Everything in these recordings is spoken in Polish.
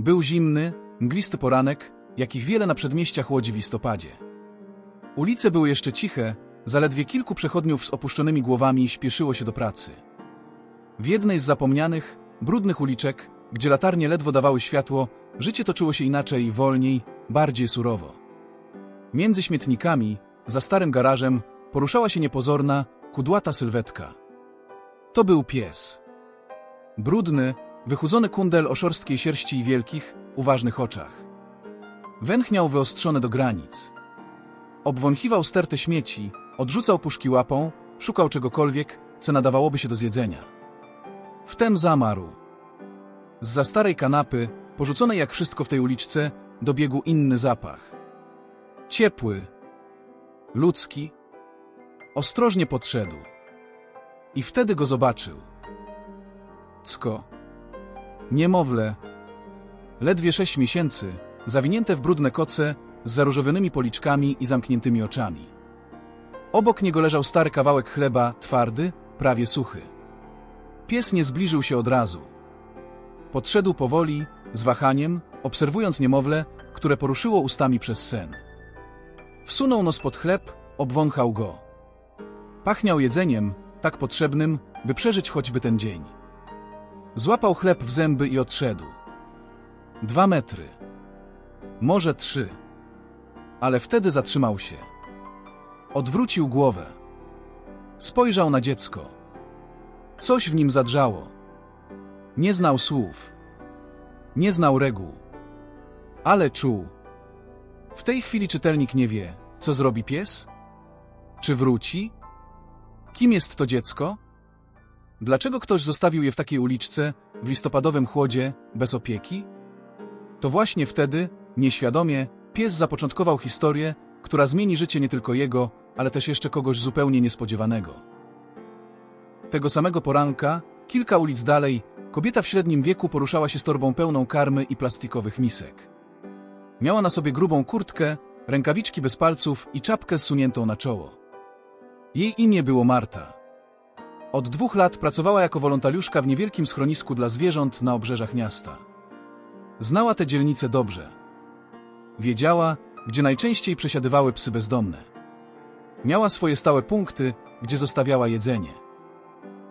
Był zimny, mglisty poranek, jakich wiele na przedmieściach Łodzi w listopadzie. Ulice były jeszcze ciche, zaledwie kilku przechodniów z opuszczonymi głowami śpieszyło się do pracy. W jednej z zapomnianych, brudnych uliczek, gdzie latarnie ledwo dawały światło, życie toczyło się inaczej, wolniej, bardziej surowo. Między śmietnikami, za starym garażem, poruszała się niepozorna, kudłata sylwetka. To był pies. Brudny, wychudzony kundel o szorstkiej sierści i wielkich, uważnych oczach. Węch miał wyostrzone do granic. Obwąchiwał stertę śmieci, odrzucał puszki łapą, szukał czegokolwiek, co nadawałoby się do zjedzenia. Wtem zamarł. Z za starej kanapy, porzuconej jak wszystko w tej uliczce, dobiegł inny zapach. Ciepły, ludzki. Ostrożnie podszedł. I wtedy go zobaczył. Cko. Niemowlę. Ledwie sześć miesięcy, zawinięte w brudne koce, z zaróżowionymi policzkami i zamkniętymi oczami. Obok niego leżał stary kawałek chleba, twardy, prawie suchy. Pies nie zbliżył się od razu. Podszedł powoli, z wahaniem, obserwując niemowlę, które poruszyło ustami przez sen. Wsunął nos pod chleb, obwąchał go. Pachniał jedzeniem, tak potrzebnym, by przeżyć choćby ten dzień. Złapał chleb w zęby i odszedł. Dwa metry. Może trzy. Ale wtedy zatrzymał się. Odwrócił głowę. Spojrzał na dziecko. Coś w nim zadrżało. Nie znał słów. Nie znał reguł. Ale czuł. W tej chwili czytelnik nie wie, co zrobi pies? Czy wróci? Kim jest to dziecko? Dlaczego ktoś zostawił je w takiej uliczce, w listopadowym chłodzie, bez opieki? To właśnie wtedy, nieświadomie, pies zapoczątkował historię, która zmieni życie nie tylko jego, ale też jeszcze kogoś zupełnie niespodziewanego. Tego samego poranka, kilka ulic dalej, kobieta w średnim wieku poruszała się z torbą pełną karmy i plastikowych misek. Miała na sobie grubą kurtkę, rękawiczki bez palców i czapkę zsuniętą na czoło. Jej imię było Marta. Od dwóch lat pracowała jako wolontariuszka w niewielkim schronisku dla zwierząt na obrzeżach miasta. Znała tę dzielnicę dobrze. Wiedziała, gdzie najczęściej przesiadywały psy bezdomne. Miała swoje stałe punkty, gdzie zostawiała jedzenie.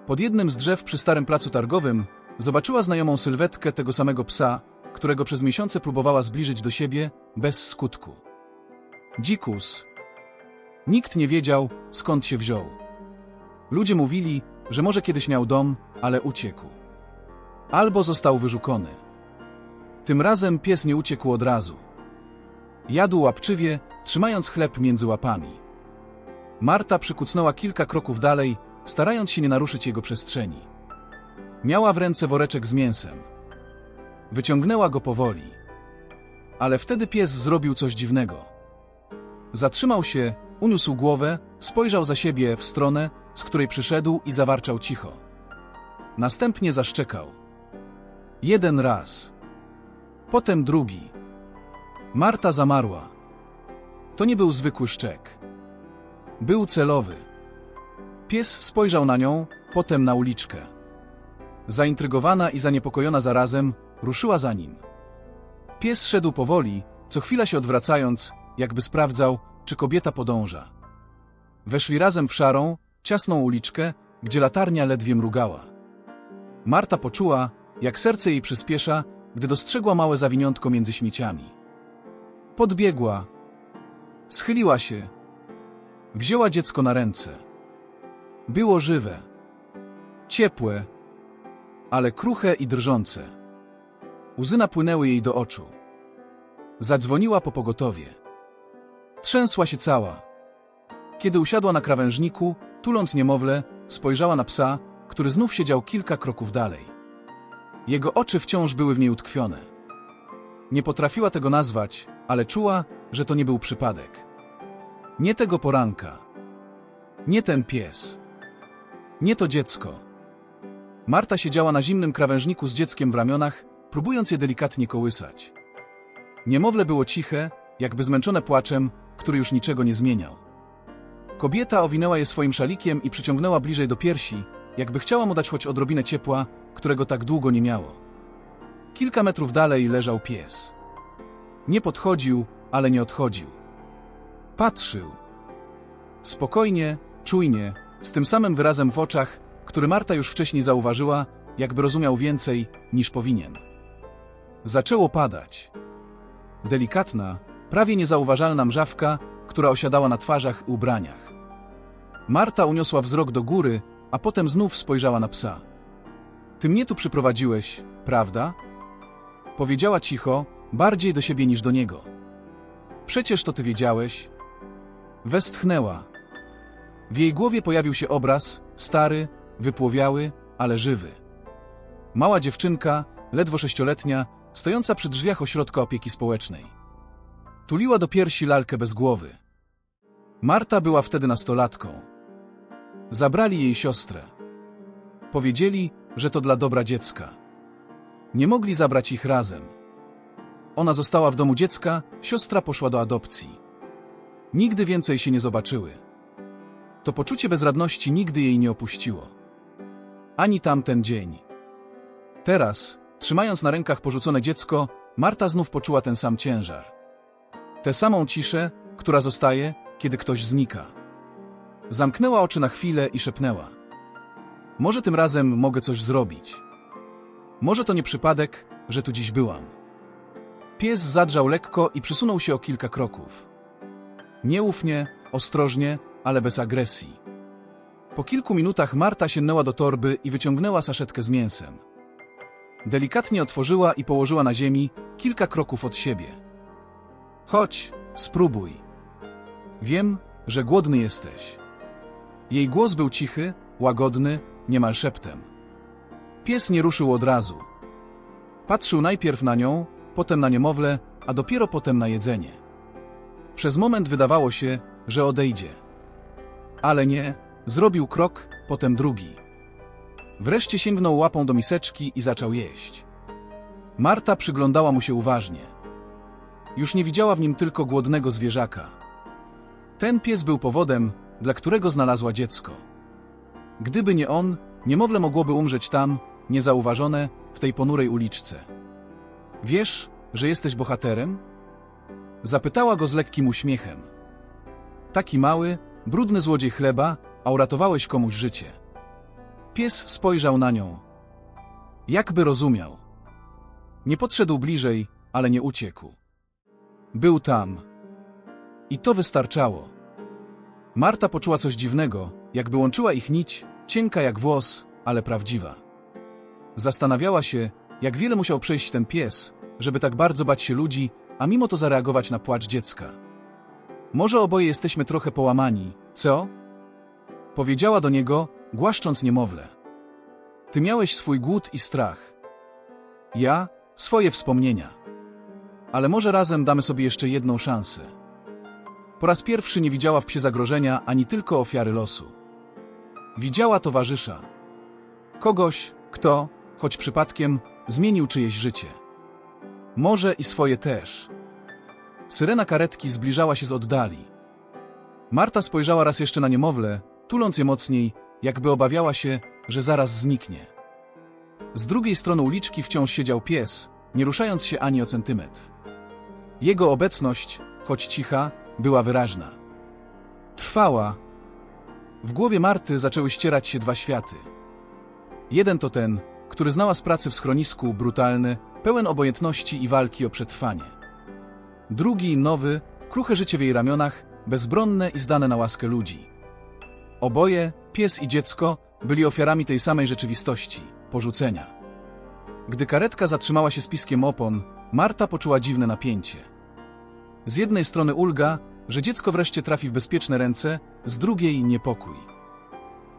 Pod jednym z drzew przy starym placu targowym zobaczyła znajomą sylwetkę tego samego psa, którego przez miesiące próbowała zbliżyć do siebie, bez skutku. Dzikus. Nikt nie wiedział, skąd się wziął. Ludzie mówili, że może kiedyś miał dom, ale uciekł. Albo został wyżukony. Tym razem pies nie uciekł od razu. Jadł łapczywie, trzymając chleb między łapami. Marta przykucnęła kilka kroków dalej, starając się nie naruszyć jego przestrzeni. Miała w ręce woreczek z mięsem. Wyciągnęła go powoli. Ale wtedy pies zrobił coś dziwnego. Zatrzymał się, uniósł głowę, spojrzał za siebie w stronę, z której przyszedł i zawarczał cicho. Następnie zaszczekał. Jeden raz. Potem drugi. Marta zamarła. To nie był zwykły szczek. Był celowy. Pies spojrzał na nią, potem na uliczkę. Zaintrygowana i zaniepokojona zarazem, ruszyła za nim. Pies szedł powoli, co chwila się odwracając, jakby sprawdzał, czy kobieta podąża. Weszli razem w szarą, ciasną uliczkę, gdzie latarnia ledwie mrugała. Marta poczuła, jak serce jej przyspiesza, gdy dostrzegła małe zawiniątko między śmieciami. Podbiegła. Schyliła się. Wzięła dziecko na ręce. Było żywe. Ciepłe, ale kruche i drżące. Łzy napłynęły jej do oczu. Zadzwoniła po pogotowie. Trzęsła się cała. Kiedy usiadła na krawężniku, tuląc niemowlę, spojrzała na psa, który znów siedział kilka kroków dalej. Jego oczy wciąż były w niej utkwione. Nie potrafiła tego nazwać, ale czuła, że to nie był przypadek. Nie tego poranka. Nie ten pies. Nie to dziecko. Marta siedziała na zimnym krawężniku z dzieckiem w ramionach, próbując je delikatnie kołysać. Niemowlę było ciche, jakby zmęczone płaczem, który już niczego nie zmieniał. Kobieta owinęła je swoim szalikiem i przyciągnęła bliżej do piersi, jakby chciała mu dać choć odrobinę ciepła, którego tak długo nie miało. Kilka metrów dalej leżał pies. Nie podchodził, ale nie odchodził. Patrzył. Spokojnie, czujnie, z tym samym wyrazem w oczach, który Marta już wcześniej zauważyła, jakby rozumiał więcej niż powinien. Zaczęło padać. Delikatna, prawie niezauważalna mrzawka, która osiadała na twarzach i ubraniach. Marta uniosła wzrok do góry, a potem znów spojrzała na psa. Ty mnie tu przyprowadziłeś, prawda? Powiedziała cicho, bardziej do siebie niż do niego. Przecież to ty wiedziałeś. Westchnęła. W jej głowie pojawił się obraz, stary, wypłowiały, ale żywy. Mała dziewczynka, ledwo sześcioletnia, stojąca przy drzwiach ośrodka opieki społecznej. Tuliła do piersi lalkę bez głowy. Marta była wtedy nastolatką. Zabrali jej siostrę. Powiedzieli, że to dla dobra dziecka. Nie mogli zabrać ich razem. Ona została w domu dziecka, siostra poszła do adopcji. Nigdy więcej się nie zobaczyły. To poczucie bezradności nigdy jej nie opuściło. Ani tamten dzień. Teraz, trzymając na rękach porzucone dziecko, Marta znów poczuła ten sam ciężar. Tę samą ciszę, która zostaje, kiedy ktoś znika. Zamknęła oczy na chwilę i szepnęła. Może tym razem mogę coś zrobić. Może to nie przypadek, że tu dziś byłam. Pies zadrzał lekko i przysunął się o kilka kroków. Nieufnie, ostrożnie, ale bez agresji. Po kilku minutach Marta sięgnęła do torby i wyciągnęła saszetkę z mięsem. Delikatnie otworzyła i położyła na ziemi kilka kroków od siebie. Chodź, spróbuj. Wiem, że głodny jesteś. Jej głos był cichy, łagodny, niemal szeptem. Pies nie ruszył od razu. Patrzył najpierw na nią, potem na niemowlę, a dopiero potem na jedzenie. Przez moment wydawało się, że odejdzie. Ale nie, zrobił krok, potem drugi. Wreszcie sięgnął łapą do miseczki i zaczął jeść. Marta przyglądała mu się uważnie. Już nie widziała w nim tylko głodnego zwierzaka. Ten pies był powodem, dla którego znalazła dziecko. Gdyby nie on, niemowlę mogłoby umrzeć tam, niezauważone, w tej ponurej uliczce. Wiesz, że jesteś bohaterem? Zapytała go z lekkim uśmiechem. Taki mały, brudny złodziej chleba, a uratowałeś komuś życie. Pies spojrzał na nią. Jakby rozumiał. Nie podszedł bliżej, ale nie uciekł. Był tam. I to wystarczało. Marta poczuła coś dziwnego, jakby łączyła ich nić, cienka jak włos, ale prawdziwa. Zastanawiała się, jak wiele musiał przejść ten pies, żeby tak bardzo bać się ludzi, a mimo to zareagować na płacz dziecka. Może oboje jesteśmy trochę połamani, co? Powiedziała do niego, głaszcząc niemowlę. Ty miałeś swój głód i strach. Ja swoje wspomnienia. Ale może razem damy sobie jeszcze jedną szansę. Po raz pierwszy nie widziała w psie zagrożenia ani tylko ofiary losu. Widziała towarzysza. Kogoś, kto, choć przypadkiem, zmienił czyjeś życie. Może i swoje też. Syrena karetki zbliżała się z oddali. Marta spojrzała raz jeszcze na niemowlę, tuląc je mocniej, jakby obawiała się, że zaraz zniknie. Z drugiej strony uliczki wciąż siedział pies, nie ruszając się ani o centymetr. Jego obecność, choć cicha, była wyraźna. Trwała. W głowie Marty zaczęły ścierać się dwa światy. Jeden to ten, który znała z pracy w schronisku, brutalny, pełen obojętności i walki o przetrwanie. Drugi, nowy, kruche życie w jej ramionach, bezbronne i zdane na łaskę ludzi. Oboje, pies i dziecko, byli ofiarami tej samej rzeczywistości porzucenia. Gdy karetka zatrzymała się z piskiem opon, Marta poczuła dziwne napięcie. Z jednej strony ulga, że dziecko wreszcie trafi w bezpieczne ręce, z drugiej niepokój.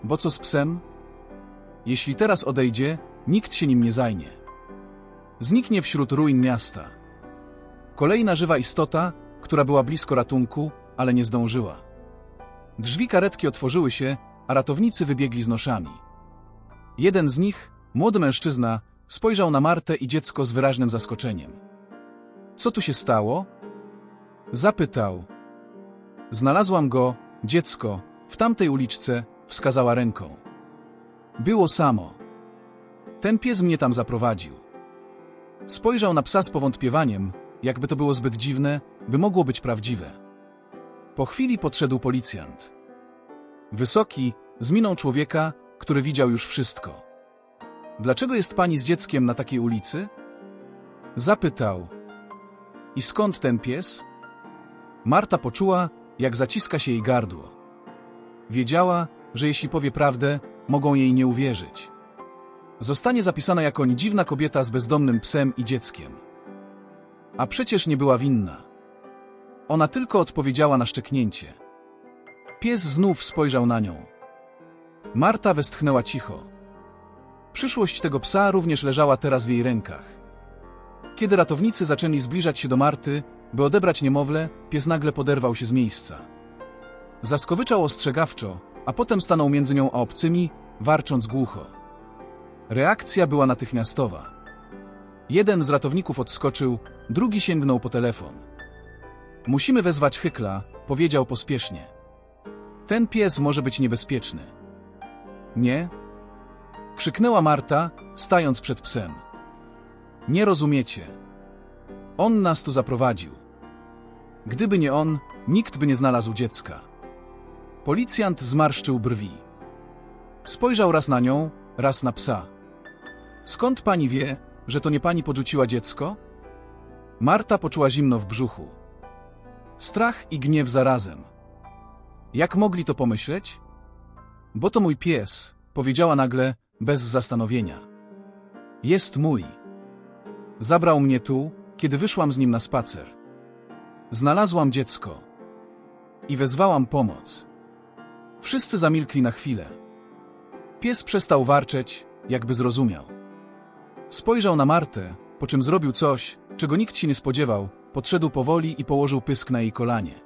Bo co z psem? Jeśli teraz odejdzie, nikt się nim nie zajmie. Zniknie wśród ruin miasta. Kolejna żywa istota, która była blisko ratunku, ale nie zdążyła. Drzwi karetki otworzyły się, a ratownicy wybiegli z noszami. Jeden z nich, młody mężczyzna, spojrzał na Martę i dziecko z wyraźnym zaskoczeniem. Co tu się stało? Zapytał. Znalazłam go, dziecko, w tamtej uliczce, wskazała ręką. Było samo. Ten pies mnie tam zaprowadził. Spojrzał na psa z powątpiewaniem, jakby to było zbyt dziwne, by mogło być prawdziwe. Po chwili podszedł policjant. Wysoki, z miną człowieka, który widział już wszystko. Dlaczego jest pani z dzieckiem na takiej ulicy? Zapytał. I skąd ten pies? Marta poczuła, jak zaciska się jej gardło. Wiedziała, że jeśli powie prawdę, mogą jej nie uwierzyć. Zostanie zapisana jako dziwna kobieta z bezdomnym psem i dzieckiem. A przecież nie była winna. Ona tylko odpowiedziała na szczeknięcie. Pies znów spojrzał na nią. Marta westchnęła cicho. Przyszłość tego psa również leżała teraz w jej rękach. Kiedy ratownicy zaczęli zbliżać się do Marty, by odebrać niemowlę, pies nagle poderwał się z miejsca. Zaskowyczał ostrzegawczo, a potem stanął między nią a obcymi, warcząc głucho. Reakcja była natychmiastowa. Jeden z ratowników odskoczył, drugi sięgnął po telefon. Musimy wezwać Hykla, powiedział pospiesznie. Ten pies może być niebezpieczny. Nie? Krzyknęła Marta, stając przed psem. Nie rozumiecie. On nas tu zaprowadził. Gdyby nie on, nikt by nie znalazł dziecka. Policjant zmarszczył brwi. Spojrzał raz na nią, raz na psa. Skąd pani wie, że to nie pani podrzuciła dziecko? Marta poczuła zimno w brzuchu. Strach i gniew zarazem. Jak mogli to pomyśleć? Bo to mój pies, powiedziała nagle, bez zastanowienia. Jest mój. Zabrał mnie tu, kiedy wyszłam z nim na spacer. Znalazłam dziecko. I wezwałam pomoc. Wszyscy zamilkli na chwilę. Pies przestał warczeć, jakby zrozumiał. Spojrzał na Martę, po czym zrobił coś, czego nikt się nie spodziewał, podszedł powoli i położył pysk na jej kolanie.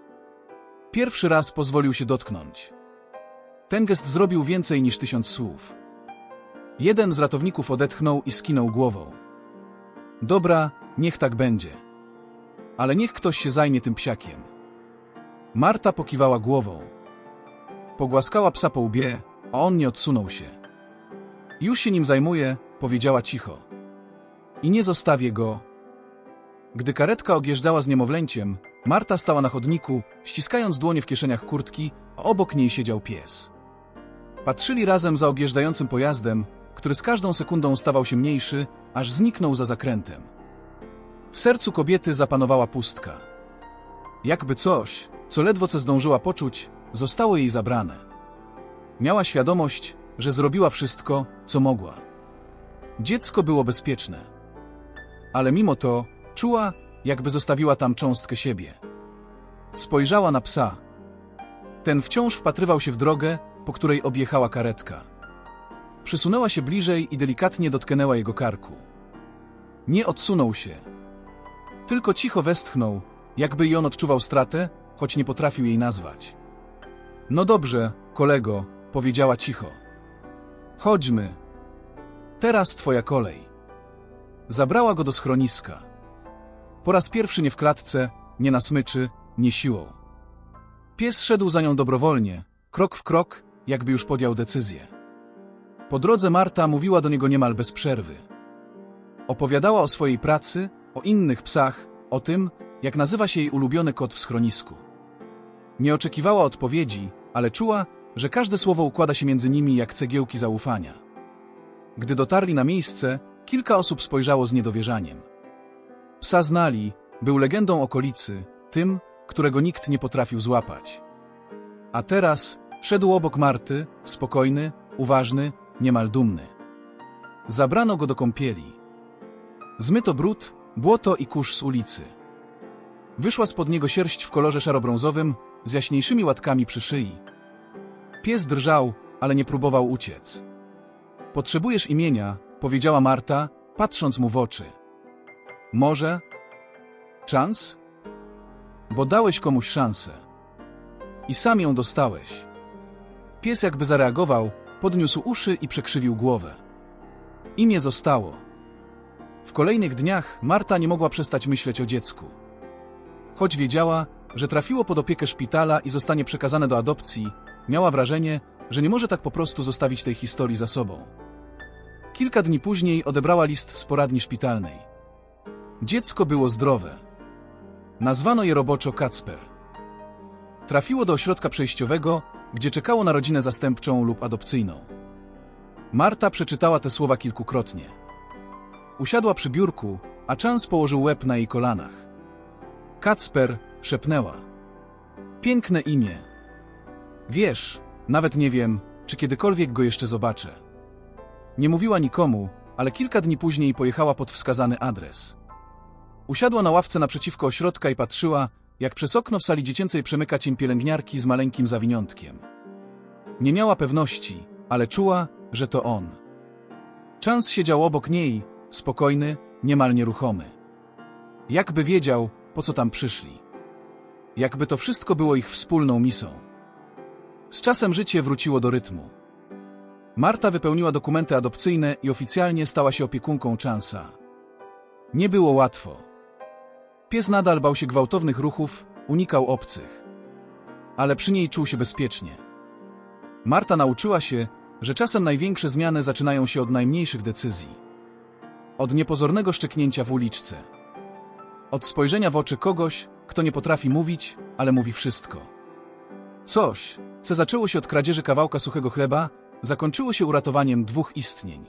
Pierwszy raz pozwolił się dotknąć. Ten gest zrobił więcej niż tysiąc słów. Jeden z ratowników odetchnął i skinął głową. Dobra, niech tak będzie. Ale niech ktoś się zajmie tym psiakiem. Marta pokiwała głową. Pogłaskała psa po łbie, a on nie odsunął się. Już się nim zajmuję, powiedziała cicho. I nie zostawię go. Gdy karetka odjeżdżała z niemowlęciem, Marta stała na chodniku, ściskając dłonie w kieszeniach kurtki, a obok niej siedział pies. Patrzyli razem za objeżdżającym pojazdem, który z każdą sekundą stawał się mniejszy, aż zniknął za zakrętem. W sercu kobiety zapanowała pustka. Jakby coś, co ledwo co zdążyła poczuć, zostało jej zabrane. Miała świadomość, że zrobiła wszystko, co mogła. Dziecko było bezpieczne. Ale mimo to czuła, jakby zostawiła tam cząstkę siebie. Spojrzała na psa. Ten wciąż wpatrywał się w drogę, po której objechała karetka. Przysunęła się bliżej i delikatnie dotknęła jego karku. Nie odsunął się. Tylko cicho westchnął, jakby i on odczuwał stratę, choć nie potrafił jej nazwać. No dobrze, kolego, powiedziała cicho. Chodźmy. Teraz twoja kolej. Zabrała go do schroniska. Po raz pierwszy nie w klatce, nie na smyczy, nie siłą. Pies szedł za nią dobrowolnie, krok w krok, jakby już podjął decyzję. Po drodze Marta mówiła do niego niemal bez przerwy. Opowiadała o swojej pracy, o innych psach, o tym, jak nazywa się jej ulubiony kot w schronisku. Nie oczekiwała odpowiedzi, ale czuła, że każde słowo układa się między nimi jak cegiełki zaufania. Gdy dotarli na miejsce, kilka osób spojrzało z niedowierzaniem. Psa znali, był legendą okolicy, tym, którego nikt nie potrafił złapać. A teraz szedł obok Marty, spokojny, uważny, niemal dumny. Zabrano go do kąpieli. Zmyto brud, błoto i kurz z ulicy. Wyszła spod niego sierść w kolorze szarobrązowym, z jaśniejszymi łatkami przy szyi. Pies drżał, ale nie próbował uciec. Potrzebujesz imienia, powiedziała Marta, patrząc mu w oczy. Może? Czans? Bo dałeś komuś szansę. I sam ją dostałeś. Pies jakby zareagował, podniósł uszy i przekrzywił głowę. Imię zostało. W kolejnych dniach Marta nie mogła przestać myśleć o dziecku. Choć wiedziała, że trafiło pod opiekę szpitala i zostanie przekazane do adopcji, miała wrażenie, że nie może tak po prostu zostawić tej historii za sobą. Kilka dni później odebrała list z poradni szpitalnej. Dziecko było zdrowe. Nazwano je roboczo Kacper. Trafiło do ośrodka przejściowego, gdzie czekało na rodzinę zastępczą lub adopcyjną. Marta przeczytała te słowa kilkukrotnie. Usiadła przy biurku, a Chans położył łeb na jej kolanach. Kacper szepnęła. Piękne imię. Wiesz, nawet nie wiem, czy kiedykolwiek go jeszcze zobaczę. Nie mówiła nikomu, ale kilka dni później pojechała pod wskazany adres. Usiadła na ławce naprzeciwko ośrodka i patrzyła, jak przez okno w sali dziecięcej przemyka cień pielęgniarki z maleńkim zawiniątkiem. Nie miała pewności, ale czuła, że to on. Chance siedział obok niej, spokojny, niemal nieruchomy. Jakby wiedział, po co tam przyszli. Jakby to wszystko było ich wspólną misą. Z czasem życie wróciło do rytmu. Marta wypełniła dokumenty adopcyjne i oficjalnie stała się opiekunką Chansa. Nie było łatwo. Pies nadal bał się gwałtownych ruchów, unikał obcych. Ale przy niej czuł się bezpiecznie. Marta nauczyła się, że czasem największe zmiany zaczynają się od najmniejszych decyzji. Od niepozornego szczeknięcia w uliczce. Od spojrzenia w oczy kogoś, kto nie potrafi mówić, ale mówi wszystko. Coś, co zaczęło się od kradzieży kawałka suchego chleba, zakończyło się uratowaniem dwóch istnień.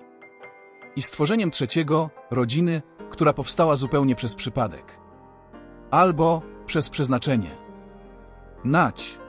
I stworzeniem trzeciego, rodziny, która powstała zupełnie przez przypadek. Albo przez przeznaczenie. Nać,